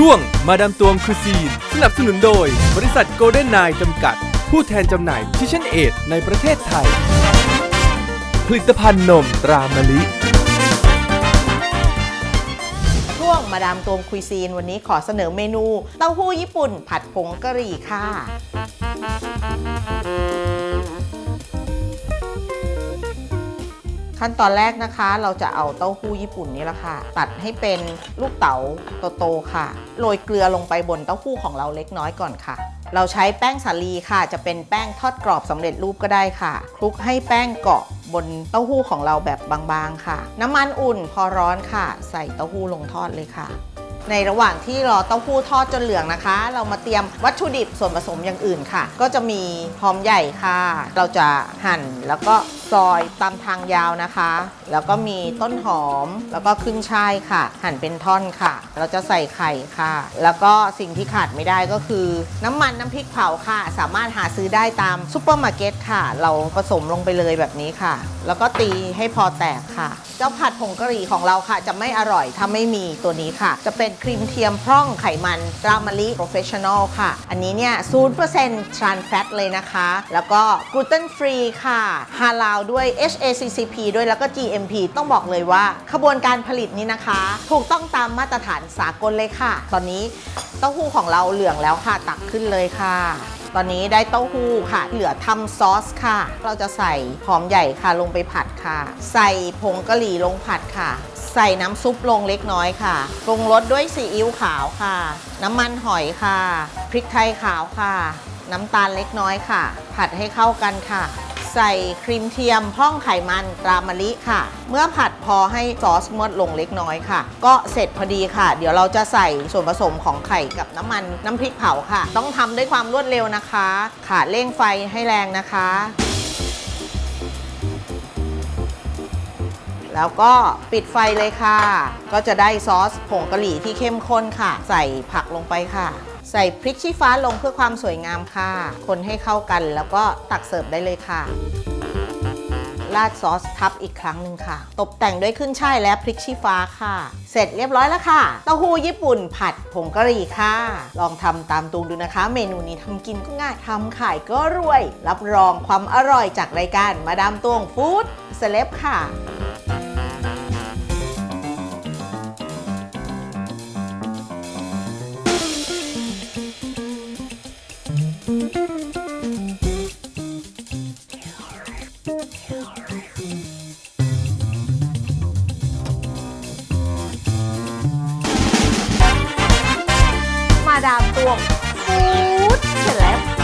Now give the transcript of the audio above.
ช่วงมาดามตวงคูซีน สนับสนุนโดย บริษัทโกลเด้นไนจำกัด ผู้แทนจำหน่ายคิเชนเอทในประเทศไทย ผลิตภัณฑ์นมตรามะลิ ช่วงมาดามตวงคุยซีนวันนี้ขอเสนอเมนู เต้าหู้ญี่ปุ่น ผัดผงกะหรี่ค่ะ ขั้นตอนแรกนะคะ เราจะเอาเต้าหู้ญี่ปุ่นนี่แหละค่ะ ตัดให้เป็นลูกเต๋าโตๆค่ะ โรยเกลือลงไปบนเต้าหู้ของเราเล็กน้อยก่อนค่ะ เราใช้แป้งสาลีค่ะ จะเป็นแป้งทอดกรอบสำเร็จรูปก็ได้ค่ะ คลุกให้แป้งเกาะบนเต้าหู้ของเราแบบบางๆค่ะ น้ำมันอุ่นพอร้อนค่ะ ใส่เต้าหู้ลงทอดเลยค่ะ ในระหว่างที่รอเต้าหู้ทอดจนเหลืองนะคะ เรามาเตรียมวัตถุดิบส่วนผสมอย่างอื่นค่ะ ก็จะมีหอมใหญ่ค่ะ เราจะหั่นแล้วก็ ซอยตามทางยาวนะคะ แล้วก็มีต้นหอมแล้วก็ขึ้นช่ายค่ะ หั่นเป็นท่อนค่ะ เราจะใส่ไข่ค่ะ แล้วก็สิ่งที่ขาดไม่ได้ก็คือ น้ำมันน้ำพริกเผาค่ะ สามารถหาซื้อได้ตามซูเปอร์มาร์เก็ตค่ะ เราผสมลงไปเลยแบบนี้ค่ะ แล้วก็ตีให้พอแตกค่ะ เจ้าผัดผงกะหรี่ของเราค่ะ จะไม่อร่อยถ้าไม่มีตัวนี้ค่ะ จะเป็นครีมเทียมพร่องไขมันตรามะลิโปรเฟชชั่นอลค่ะ อันนี้เนี่ย0% trans fat เลยนะคะ แล้วก็กลูเตนฟรีค่ะฮาลาลด้วย HACCP ด้วยแล้วก็ GMP ต้องบอกเลยว่า ขบวนการผลิตนี้นะคะ ถูกต้องตามมาตรฐานสากลเลยค่ะ ตอนนี้เต้าหู้ของเราเหลืองแล้วค่ะ ตักขึ้นเลยค่ะ ตอนนี้ได้เต้าหู้ค่ะ เหลือทำซอสค่ะ เราจะใส่หอมใหญ่ค่ะลงไปผัดค่ะ ใส่ผงกะหรี่ลงผัดค่ะ ใส่น้ำซุปลงเล็กน้อยค่ะ ปรุงรสด้วยซีอิ๊วขาวค่ะ น้ำมันหอยค่ะ พริกไทยขาวค่ะ น้ำตาลเล็กน้อยค่ะ ผัดให้เข้ากันค่ะ ใส่ครีมเทียมพร่องไขมันตรามะลิค่ะ เมื่อผัดพอให้ซอสมดลงเล็กน้อยค่ะ ก็เสร็จพอดีค่ะ เดี๋ยวเราจะใส่ส่วนผสมของไข่กับน้ำมันน้ำพริกเผาค่ะ ต้องทำด้วยความรวดเร็วนะคะขาเร่งไฟให้แรงนะคะ แล้วก็ปิดไฟเลยค่ะ ก็จะได้ซอสผงกะหรี่ที่เข้มข้นค่ะ ใส่ผักลงไปค่ะ ใส่พริกชี้ฟ้าลงเพื่อความสวยงามค่ะ คนให้เข้ากันแล้วก็ตักเสิร์ฟได้เลยค่ะ ราดซอสทับอีกครั้งหนึ่งค่ะ ตกแต่งด้วยขึ้นช่ายและพริกชี้ฟ้าค่ะ เสร็จเรียบร้อยแล้วค่ะ เต้าหู้ญี่ปุ่นผัดผงกะหรี่ค่ะ ลองทำตามตูงดูนะคะ เมนูนี้ทำกินก็ง่ายทำขายก็รวย รับรองความอร่อยจากรายการมาดามตวงฟู้ดเซเลบค่ะ มาดามตวงฟูดเสร็จแล้ว